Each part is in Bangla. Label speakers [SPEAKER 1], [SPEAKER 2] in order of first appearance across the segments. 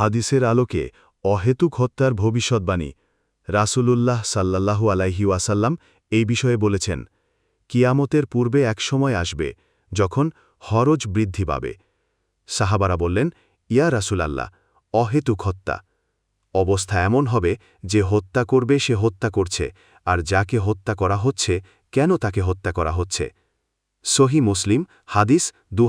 [SPEAKER 1] হাদিসের আলোকে অহেতুক হত্যার ভবিষ্যৎবাণী, রাসূলুল্লাহ সাল্লাল্লাহু আলাইহি ওয়াসাল্লাম এই বিষয়ে বলেছেন, কিয়ামতের পূর্বে এক সময় আসবে যখন হরজ বৃদ্ধি পাবে। সাহাবারা বললেন, ইয়া রাসূলাল্লাহ, অহেতুক হত্যা। অবস্থা এমন হবে যে হত্যা করবে সে হত্যা করছে, আর যাকে হত্যা করা হচ্ছে, কেন তাকে হত্যা করা হচ্ছে? সহি মুসলিম, হাদিস দু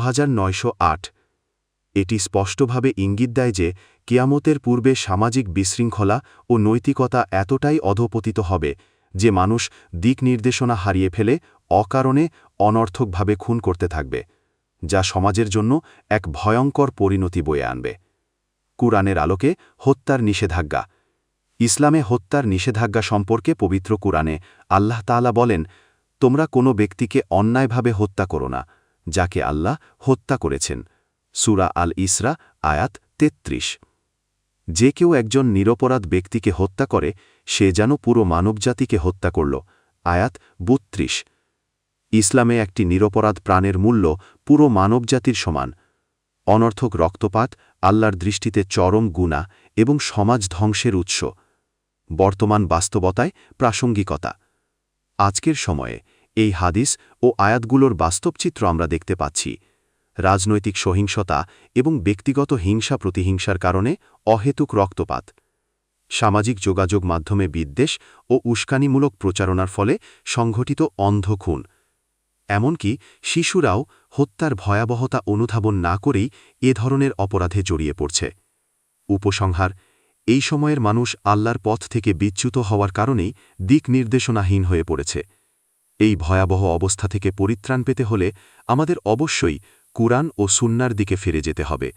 [SPEAKER 1] এটি স্পষ্টভাবে ইঙ্গিত দেয় যে, কিয়ামতের পূর্বে সামাজিক বিশৃঙ্খলা ও নৈতিকতা এতটাই অধপতিত হবে, যে মানুষ দিক নির্দেশনা হারিয়ে ফেলে, অকারণে অনর্থকভাবে খুন করতে থাকবে, যা সমাজের জন্য এক ভয়ঙ্কর পরিণতি বয়ে আনবে। কুরআনের আলোকে হত্যার নিষেধাজ্ঞা। ইসলামে হত্যার নিষেধাজ্ঞা সম্পর্কে পবিত্র কুরআনে আল্লাহ তাআলা বলেন, তোমরা কোনো ব্যক্তিকে অন্যায়ভাবে হত্যা করো না, যাকে আল্লাহ হত্যা করেছেন। সুরা আল ইসরা আয়াত তেত্রিশ। যে কেউ একজন নিরপরাধ ব্যক্তিকে হত্যা করে, সে যেন পুরো মানবজাতিকে হত্যা করল, আয়াত বত্রিশ। ইসলামে একটি নিরপরাধ প্রাণের মূল্য পুরো মানবজাতির সমান। অনর্থক রক্তপাত, আল্লাহর দৃষ্টিতে চরম গুণা এবং সমাজ ধ্বংসের উৎস। বর্তমান বাস্তবতায় প্রাসঙ্গিকতা। আজকের সময়ে এই হাদিস ও আয়াতগুলোর বাস্তবচিত্র আমরা দেখতে পাচ্ছি। রাজনৈতিক সহিংসতা এবং ব্যক্তিগত হিংসা প্রতিহিংসার কারণে অহেতুক রক্তপাত। সামাজিক যোগাযোগ মাধ্যমে বিদ্বেষ ও উস্কানিমূলক প্রচারণার ফলে সংঘটিত অন্ধ খুন। এমনকি শিশুরাও হত্যার ভয়াবহতা অনুধাবন না করেই এ ধরনের অপরাধে জড়িয়ে পড়ছে। উপসংহার, এই সময়ের মানুষ আল্লাহর পথ থেকে বিচ্যুত হওয়ার কারণেই দিক নির্দেশনাহীন হয়ে পড়েছে। এই ভয়াবহ অবস্থা থেকে পরিত্রাণ পেতে হলে আমাদের অবশ্যই কুরআন ও সুন্নার দিকে ফিরে যেতে হবে।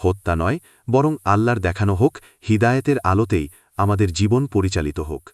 [SPEAKER 1] হত্যা নয়, বরং আল্লাহর দেখানো হোক, হিদায়েতের আলোতেই আমাদের জীবন পরিচালিত হোক।